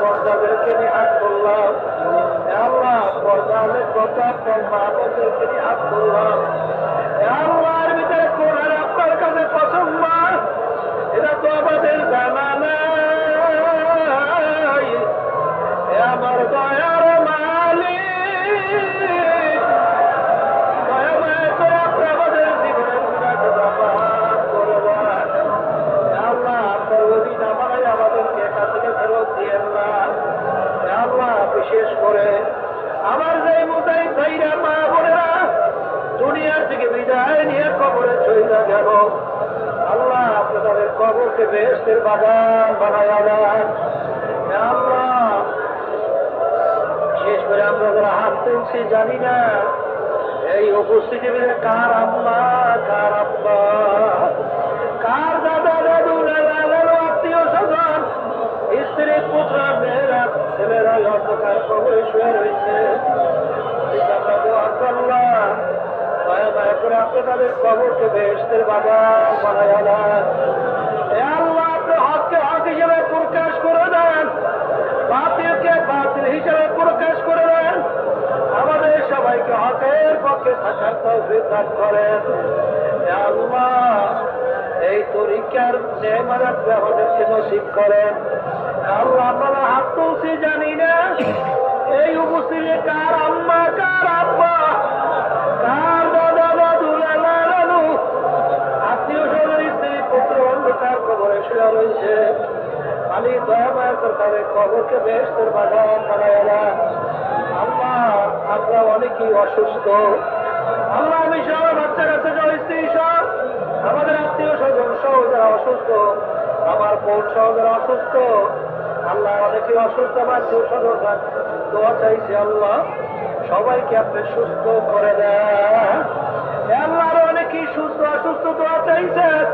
পর্দাদেরকে নিহাত করলাম। আল্লাহ পর্দা হলে কথা পর মানুষদেরকে নিহাত করলাম। আল্লাহ করে। আমার যে মুদাই ভাইরা মা বোনেরা, দুনিয়ার থেকে বিদায় নিয়ে কবরে চলে গেল। আল্লাহ আপনি তাদের কবরকে বেহেস্তের বাগান বানায়া দেন। আল্লাহ শেষ করে আমরা যারা হাত তুলছি জানি না, এই উপস্থিতি কার আম্মা কার আব্বা? আপনি তাদের কবরকে বেহেস্তের বাগান বানায় দেন হককে হক হিসেবে প্রকাশ করে দেন। বাতিলকে বাতিল হিসেবে প্রকাশ করে দেন। আমাদের সবাইকে হকের পক্ষে থাকার করেন। এই তরিকার নসিব করেন। আমরা হাত তুলছি জানি না। এই উপস্থিতি কার আম্মা, কার আব্বা? আমি দয়া মায়া করে তাদের কবরকে বেশ তোর বাগান বানায় আল্লাহ, আমরা অনেকেই অসুস্থ। আল্লাহ, আমি সহ বাচ্চা কাছে সহ স্ত্রী সহ আমাদের আত্মীয় স্বজন সহ যারা অসুস্থ, আমার বোন সহ যারা অসুস্থ, আল্লাহ অনেকেই অসুস্থ আমার আত্মীয় দোয়া চাইছি, আল্লাহ। সবাইকে আপনি সুস্থ করে এ আল্লাহ, আরও অনেকেই সুস্থ, অসুস্থ দোয়া চাইছেন।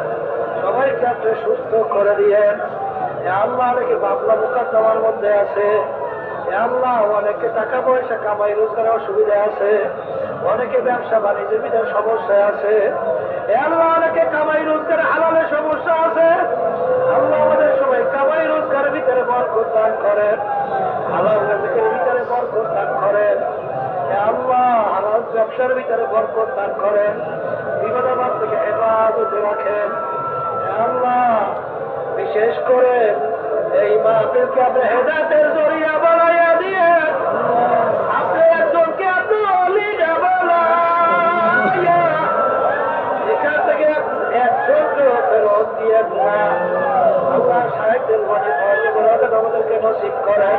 সবাইকে আপনি সুস্থ করে দিয়েন। এ আল্লাহ অনেকে বাবলা মোকাদ্দমার মধ্যে আছে। আল্লাহ অনেকে টাকা পয়সা কামাই রোজগারের অসুবিধা আছে। অনেকে ব্যবসা বাণিজ্যের ভিতরে সমস্যা আছে। আল্লাহ অনেকে কামাই রোজগারে হালালের সমস্যা আছে। আল্লাহ আমাদের সবাই কামাই রোজগারের ভিতরে বরকত দান করেন হালাল রিজিকের ভিতরে বরকত দান করেন আল্লাহ হালাল ব্যবসার ভিতরে বরকত দান করেন বিপদাবাদ থেকে হেফাজতে রাখেন হে আল্লাহ বিশেষ করে এই মাহফিলকে আপনি হেদাতের জরিয়া বানাইয়া দিয়ে আপনি একজনকে আপনি অলিজা বানাইয়া এখান থেকে একজনকে ফেরত দিয়ে না আল্লাহ সাহেবদের সহযোগ আমাদেরকে নসিব করেন।